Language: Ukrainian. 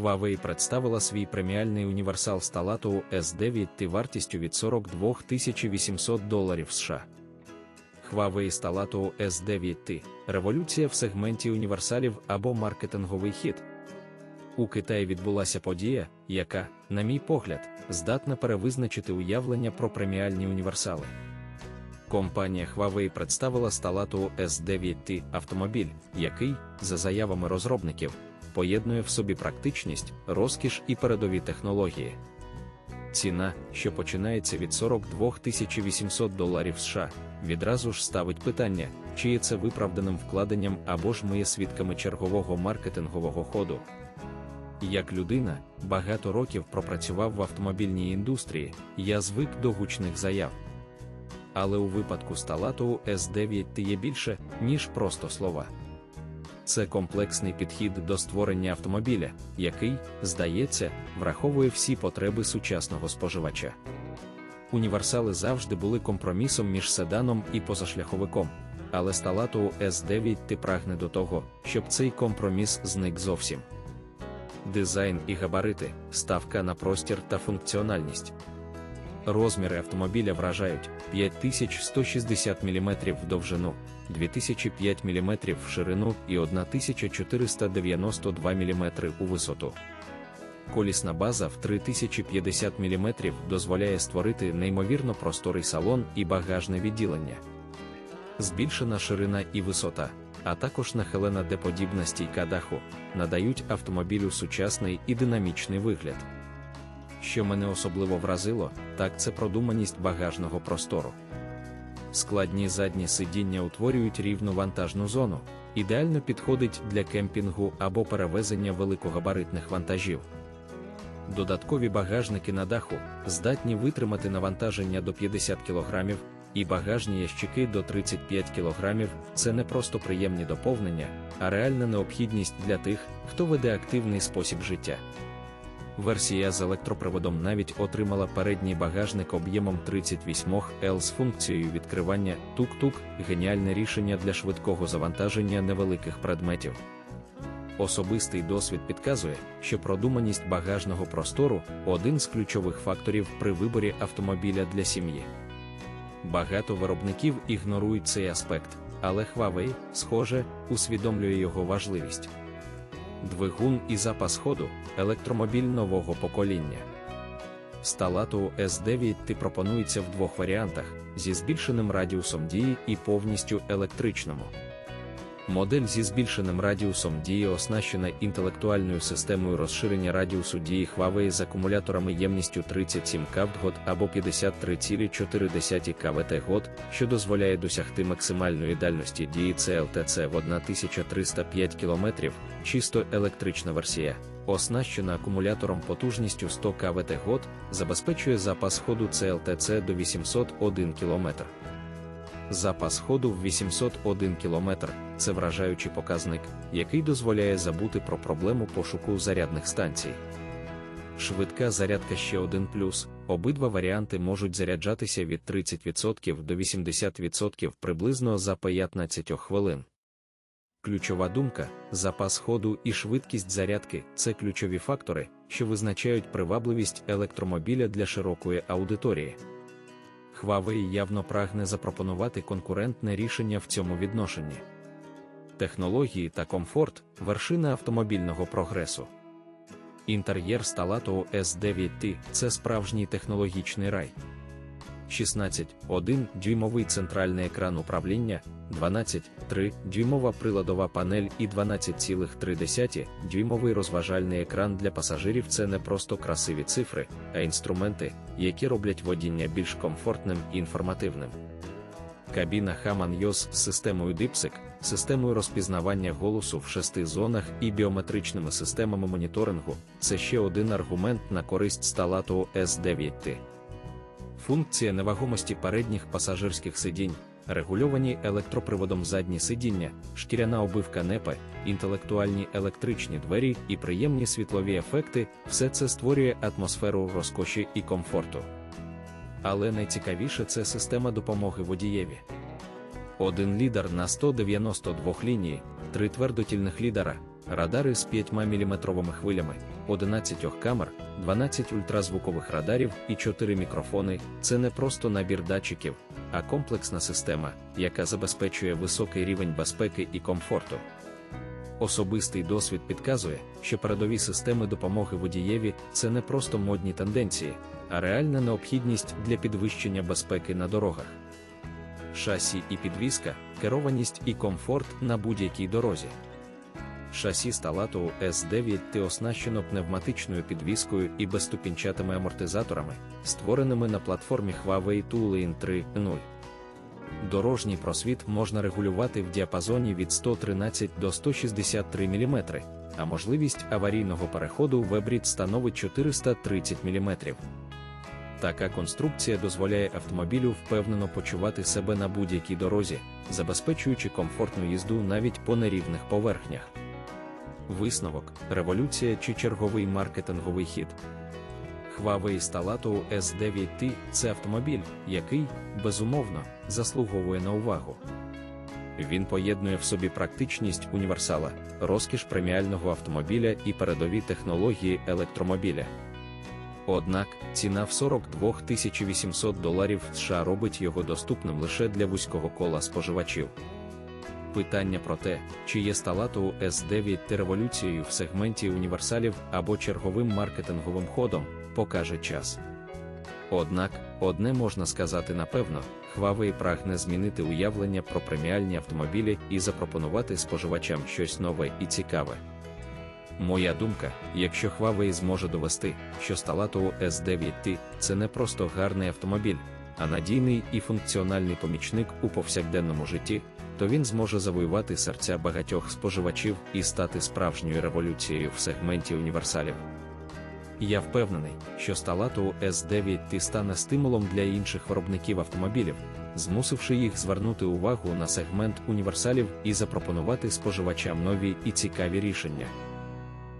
Huawei представила свій преміальний універсал Stalato S9T вартістю від 42 800 доларів США. Huawei Stalato S9T революція в сегменті універсалів або маркетинговий хід. У Китаї відбулася подія, яка, на мій погляд, здатна перевизначити уявлення про преміальні універсали. Компанія Huawei представила Stalato S9T автомобіль, який, за заявами розробників, поєднує в собі практичність, розкіш і передові технології. Ціна, що починається від 42 800 доларів США, відразу ж ставить питання, чи є це виправданим вкладенням або ж ми є свідками чергового маркетингового ходу. Як людина, багато років пропрацював в автомобільній індустрії, я звик до гучних заяв. Але у випадку Stalato S9 є більше, ніж просто слова. Це комплексний підхід до створення автомобіля, який, здається, враховує всі потреби сучасного споживача. Універсали завжди були компромісом між седаном і позашляховиком, але Stalato S9 ти прагне до того, щоб цей компроміс зник зовсім. Дизайн і габарити, ставка на простір та функціональність. Розміри автомобіля вражають 5160 мм в довжину, 2005 мм в ширину і 1492 мм у висоту. Колісна база в 3050 мм дозволяє створити неймовірно просторий салон і багажне відділення. Збільшена ширина і висота, а також нахилена деподібна стійка даху, надають автомобілю сучасний і динамічний вигляд. Що мене особливо вразило, так це продуманість багажного простору. Складні задні сидіння утворюють рівну вантажну зону, ідеально підходить для кемпінгу або перевезення великогабаритних вантажів. Додаткові багажники на даху здатні витримати навантаження до 50 кг, і багажні ящики до 35 кг це не просто приємні доповнення, а реальна необхідність для тих, хто веде активний спосіб життя. Версія з електроприводом навіть отримала передній багажник об'ємом 38 L з функцією відкривання тук-тук, геніальне рішення для швидкого завантаження невеликих предметів. Особистий досвід підказує, що продуманість багажного простору один з ключових факторів при виборі автомобіля для сім'ї. Багато виробників ігнорують цей аспект, але Huawei, схоже, усвідомлює його важливість двигун і запас ходу, електромобіль нового покоління. Сталату S9 ти пропонується в двох варіантах зі збільшеним радіусом дії і повністю електричному. Модель зі збільшеним радіусом дії оснащена інтелектуальною системою розширення радіусу дії Huawei з акумуляторами ємністю 37 кВт або 53,4 кВт, що дозволяє досягти максимальної дальності дії CLTC в 1305 км, чисто електрична версія, оснащена акумулятором потужністю 100 кВт, забезпечує запас ходу CLTC до 801 км. Запас ходу в 801 км це вражаючий показник, який дозволяє забути про проблему пошуку зарядних станцій. Швидка зарядка ще один плюс. Обидва варіанти можуть заряджатися від 30% до 80% приблизно за 15 хвилин. Ключова думка, запас ходу і швидкість зарядки це ключові фактори, що визначають привабливість електромобіля для широкої аудиторії. Huawei явно прагне запропонувати конкурентне рішення в цьому відношенні. Технології та комфорт вершина автомобільного прогресу. Інтер'єр Stalato S9T це справжній технологічний рай. 16,1 дюймовий центральний екран управління, 12,3 дюймова приладова панель і 12,3 дюймовий розважальний екран для пасажирів це не просто красиві цифри, а інструменти, які роблять водіння більш комфортним і інформативним. Кабіна Harman OS з системою DeepSeek, системою розпізнавання голосу в шести зонах і біометричними системами моніторингу це ще один аргумент на користь Stalato S9T. Функція невагомості передніх пасажирських сидінь, регульовані електроприводом задні сидіння, шкіряна обивка непе, інтелектуальні електричні двері і приємні світлові ефекти все це створює атмосферу розкоші і комфорту. Але найцікавіше це система допомоги водієві. Один лідер на 192 лінії, три твердотільних лідера, радари з 5-мм хвилями, 11 камер, 12 ультразвукових радарів і 4 мікрофони це не просто набір датчиків, а комплексна система, яка забезпечує високий рівень безпеки і комфорту. Особистий досвід підказує, що передові системи допомоги водієві це не просто модні тенденції, а реальна необхідність для підвищення безпеки на дорогах. Шасі і підвізка, керованість і комфорт на будь-якій дорозі. Шасі Stalato S9T оснащено пневматичною підвіскою і безступінчатими амортизаторами, створеними на платформі Huawei Toolane 3.0. Дорожній просвіт можна регулювати в діапазоні від 113 до 163 мм, а можливість аварійного переходу в ебрід становить 430 мм. Така конструкція дозволяє автомобілю впевнено почувати себе на будь-якій дорозі, забезпечуючи комфортну їзду навіть по нерівних поверхнях. Висновок, революція чи черговий маркетинговий хід. Huawei Stalato S9T це автомобіль, який, безумовно, заслуговує на увагу. Він поєднує в собі практичність універсала, розкіш преміального автомобіля і передові технології електромобіля. Однак ціна в 42 800 доларів США робить його доступним лише для вузького кола споживачів. Питання про те, чи є Stalato S9 T революцією в сегменті універсалів або черговим маркетинговим ходом, покаже час. Однак, одне можна сказати напевно, Huawei прагне змінити уявлення про преміальні автомобілі і запропонувати споживачам щось нове і цікаве. Моя думка, якщо Huawei зможе довести, що Stalato S9T це не просто гарний автомобіль, а надійний і функціональний помічник у повсякденному житті, то він зможе завоювати серця багатьох споживачів і стати справжньою революцією в сегменті універсалів. Я впевнений, що Сталату S9T стане стимулом для інших виробників автомобілів, змусивши їх звернути увагу на сегмент універсалів і запропонувати споживачам нові і цікаві рішення.